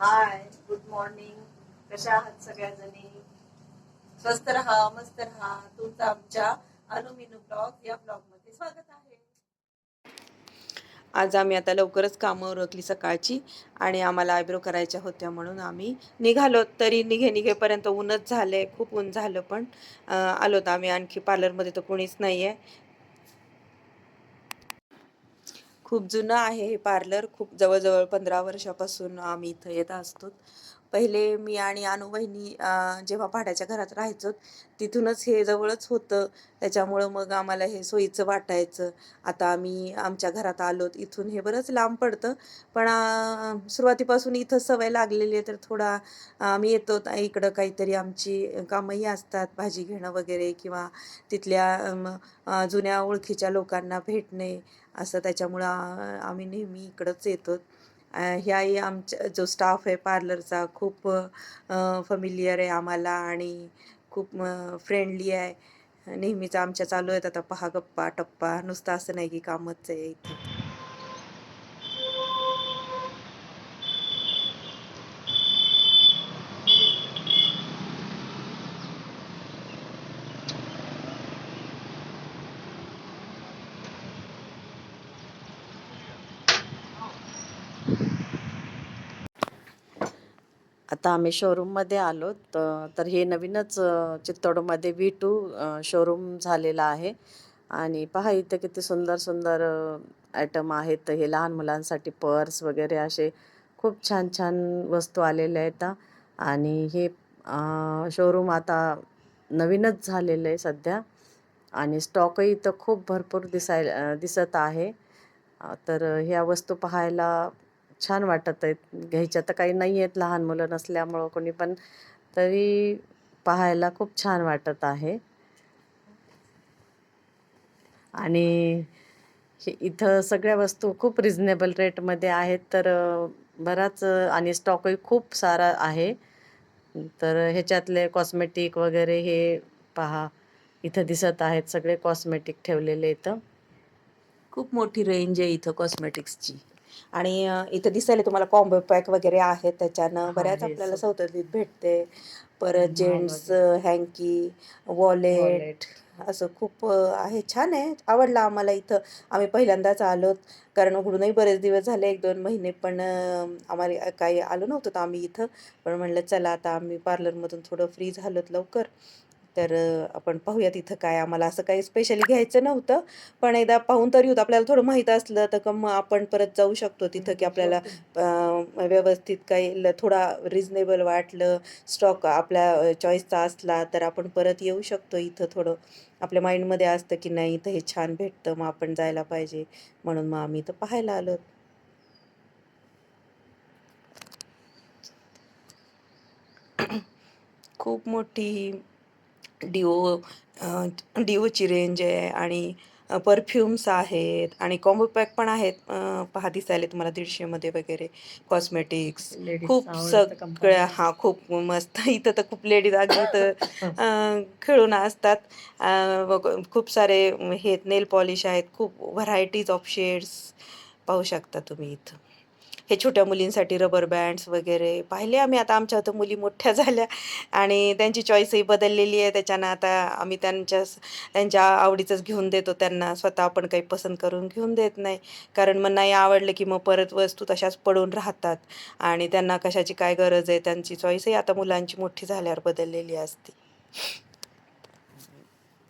Hi good morning कशा आहात सगळ्याजणी? स्वस्त राहा मस्त राहा. तुमचा आमच्या अनुमिनू ब्लॉग या ब्लॉगमध्ये स्वागत आहे. आज आम्ही आता लवकरच कामं उरकली सकाळची आणि आम्हाला आयब्रो करायच्या होत्या म्हणून आम्ही निघालो. तरी निघे निघेपर्यंत ऊनच झालंय खूप ऊन झालं पण. आलो आलोत आम्ही आणखी पार्लरमध्ये तर कोणीच नाही आहे खूप जुनं आहे हे पार्लर. खूप जवळजवळ पंधरा वर्षापासून आम्ही इथं येत असतो. पहिले मी आणि अनुवहिनी जेव्हा भाड्याच्या घरात राहायचो तिथूनच हे जवळच होतं. त्याच्यामुळं मग आम्हाला हे सोयीचं वाटायचं. आता आम्ही आमच्या घरात आलोत. इथून हे बरंच लांब पडतं. पण सुरुवातीपासून इथं सवय लागलेली आहे तर थोडा आम्ही येतो. इकडं काहीतरी आमची कामंही असतात. भाजी घेणं वगैरे किंवा तिथल्या जुन्या ओळखीच्या लोकांना भेटणे. असं त्याच्यामुळं आम्ही नेहमी इकडंच येतो. ह्याही आमच्या जो स्टाफ आहे पार्लरचा खूप फमिलियर आहे आम्हाला आणि खूप फ्रेंडली आहे. नेहमीच आमच्या चालू आहेत. आता पहा गप्पा टप्पा. नुसतं असं नाही की कामच आहे इथे. आता आम्ही शोरूममध्ये आलो तर हे नवीनच चित्तोडमध्ये व्ही टू शोरूम झालेला आहे. आणि पहा इथं किती सुंदर सुंदर आयटम आहेत. हे लहान मुलांसाठी पर्स वगैरे असे खूप छान छान वस्तू आलेल्या आहेत. आणि हे शोरूम आता नवीनच झालेलं आहे सध्या. आणि स्टॉकही इथं खूप भरपूर दिसाय दिसत आहे. तर ह्या वस्तू पाहायला छान वाटत आहेत. घ्यायच्या तर काही नाही आहेत लहान मुलं नसल्यामुळं कोणी पण तरी पाहायला खूप छान वाटत आहे. आणि हे इथं सगळ्या वस्तू खूप रिझनेबल रेटमध्ये आहेत तर बराच आणि स्टॉकही खूप सारा आहे. तर ह्याच्यातले कॉस्मेटिक वगैरे हे पहा इथं दिसत आहेत सगळे कॉस्मेटिक ठेवलेले इथं. खूप मोठी रेंज आहे इथं कॉस्मेटिक्सची आणि इथं दिसायला तुम्हाला कॉम्बो पॅक वगैरे आहेत त्याच्यानं बऱ्याच आपल्याला. सवलतीत भेटते. परत जेंट्स हँकी वॉलेट असं खूप आहे. छान आहे. आवडलं आम्हाला इथं. आम्ही पहिल्यांदाच आलोत कारण उघडूनही बरेच दिवस झाले एक दोन महिने पण आम्हाला काही आलो नव्हतं तर आम्ही इथं. पण म्हणलं चला आता आम्ही पार्लरमधून थोडं फ्री झालोत लवकर. तर आपण पाहूयात इथं काय आम्हाला असं काही स्पेशली घ्यायचं नव्हतं. पण एकदा पाहून तरी होतं. आपल्याला थोडं माहीत असलं तर का मग आपण परत जाऊ शकतो तिथं की आपल्याला व्यवस्थित काही थोडा रिजनेबल वाटलं. स्टॉक आपल्या चॉईसचा असला तर आपण परत येऊ शकतो इथं थोडं. आपल्या माइंडमध्ये असतं की नाही इथं हे छान भेटतं मग आपण जायला पाहिजे. म्हणून मग आम्ही इथं पाहायला आलो. खूप मोठी डिओ डिओची रेंज आहे आणि परफ्युम्स आहेत आणि कॉम्बो पॅक पण आहेत. पहा दिसायला तुम्हाला दीडशेमध्ये वगैरे कॉस्मेटिक्स. खूप सगळ्या हा खूप मस्त. इथं तर खूप लेडीज अगदी अ, खेळून असतात. खूप सारे हे नेल पॉलिश आहेत. खूप व्हरायटीज ऑफ शेड्स पाहू शकता तुम्ही इथं. हे छोट्या मुलींसाठी रबर बँड्स वगैरे पाहिले आम्ही. आता आमच्या आता मुली मोठ्या झाल्या आणि त्यांची चॉईसही बदललेली आहे. त्याच्यानं आता आम्ही त्यांच्या त्यांच्या आवडीचंच घेऊन देतो त्यांना. स्वतः आपण काही पसंत करून घेऊन देत नाही. कारण मग नाही आवडलं की मग परत वस्तू तशाच पडून राहतात. आणि त्यांना कशाची काय गरज आहे? त्यांची चॉईसही आता मुलांची मोठी झाल्यावर बदललेली असते.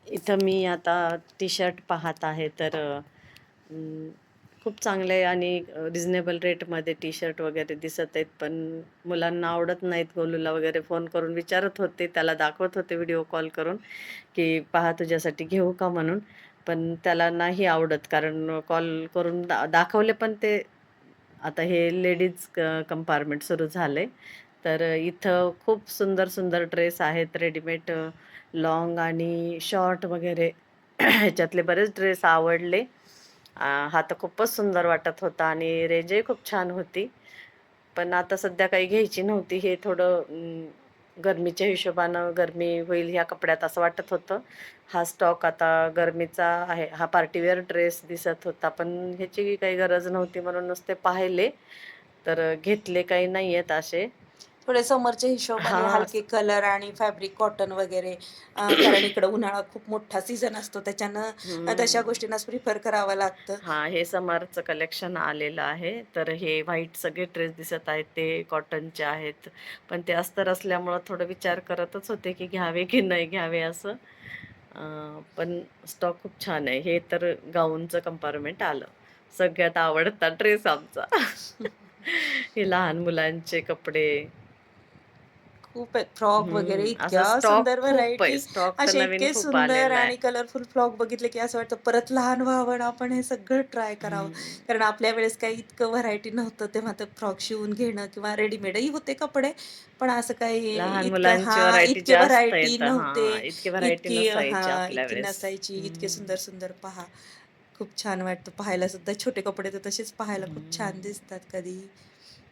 इथं मी आता टी शर्ट पाहत आहे. तर खूप चांगले आणि रिझनेबल रेटमध्ये टी शर्ट वगैरे दिसत आहेत. पण मुलांना आवडत नाहीत गोलूला वगैरे फोन करून विचारत होते. त्याला दाखवत होते व्हिडिओ कॉल करून की पहा तुझ्यासाठी घेऊ का म्हणून? पण त्याला नाही आवडत. कारण कॉल करून दा दाखवले पण ते आता हे लेडीज कंपार्टमेंट सुरू झाले तर इथं खूप सुंदर सुंदर ड्रेस आहेत. रेडीमेड लॉंग आणि शॉर्ट वगैरे. ह्याच्यातले बरेच ड्रेस आवडले. हा तर खूपच सुंदर वाटत होता आणि रेंजही खूप छान होती. पण आता सध्या काही घ्यायची नव्हती हे थोडं गरमीच्या हिशोबानं गरमी होईल ह्या कपड्यात असं वाटत होतं. हा स्टॉक आता गरमीचा आहे हा पार्टीवेअर ड्रेस दिसत होता पण ह्याची काही गरज नव्हती म्हणून नुसते पाहिले. तर घेतले काही नाही आहेत असे. थोडे समरच्या हिशोबाने हा. हलके कलर आणि फॅब्रिक कॉटन वगैरे अं, कारण इकडं उन्हाळा खूप मोठा सीझन असतो त्याच्यानं. तशा गोष्टींनाच प्रिफर करावं लागतं हा हे समरचं कलेक्शन आलेलं आहे तर हे व्हाईट सगळे ड्रेस दिसत आहेत ते कॉटनचे आहेत पण ते अस्तर असल्यामुळं थोडं विचार करतच होते की घ्यावे की नाही घ्यावे असं अं, पण स्टॉक खूप छान आहे हे तर गाऊनचं कंपार्टमेंट आलं सगळ्यात आवडता ड्रेस आमचा हे लहान मुलांचे कपडे खूप फ्रॉक हम्म, वगैरे असं इतक्या stock सुंदर खूप आहे. व्हरायटी Stock तर असे नवीन इतके खूप सुंदर आलेला आहे. आणि कलरफुल फ्रॉक बघितले की असं वाटतं परत लहान व्हावं आणि आपण हे सगळं ट्राय करावं हम्म. कारण आपल्या वेळेस काही इतकं व्हरायटी नव्हतं तेव्हा ते फ्रॉक शिवून घेणं किंवा रेडीमेडही होते कपडे पण असं काही लहान इतकं मुलांची हा व्हरायटी इतके जास्त व्हरायटी येतं हा नव्हते इतकी व्हरायटी इतकी नसायची हा आपल्या इतकी वेळेस नसायची इतके हम्म. सुंदर सुंदर पहा खूप छान वाटतं पाहायला सुद्धा छोटे कपडे तर तसेच पाहायला खूप छान हम्म. दिसतात कधी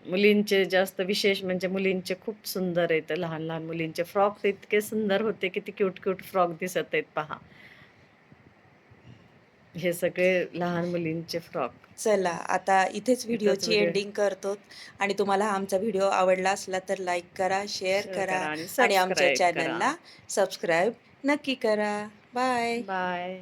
मुलींचे जास्त विशेष म्हणजे मुलींचे खूप सुंदर आहेत लहान लहान मुलींचे फ्रॉक इतके सुंदर होते किती क्यूट क्यूट फ्रॉक दिसत आहेत पहा. हे सगळे लहान मुलींचे फ्रॉक. चला आता इथेच व्हिडिओची एंडिंग करतो आणि तुम्हाला आमचा व्हिडिओ आवडला असला तर लाईक करा शेअर करा आणि आमच्या. चॅनलला सबस्क्राईब नक्की करा. Bye bye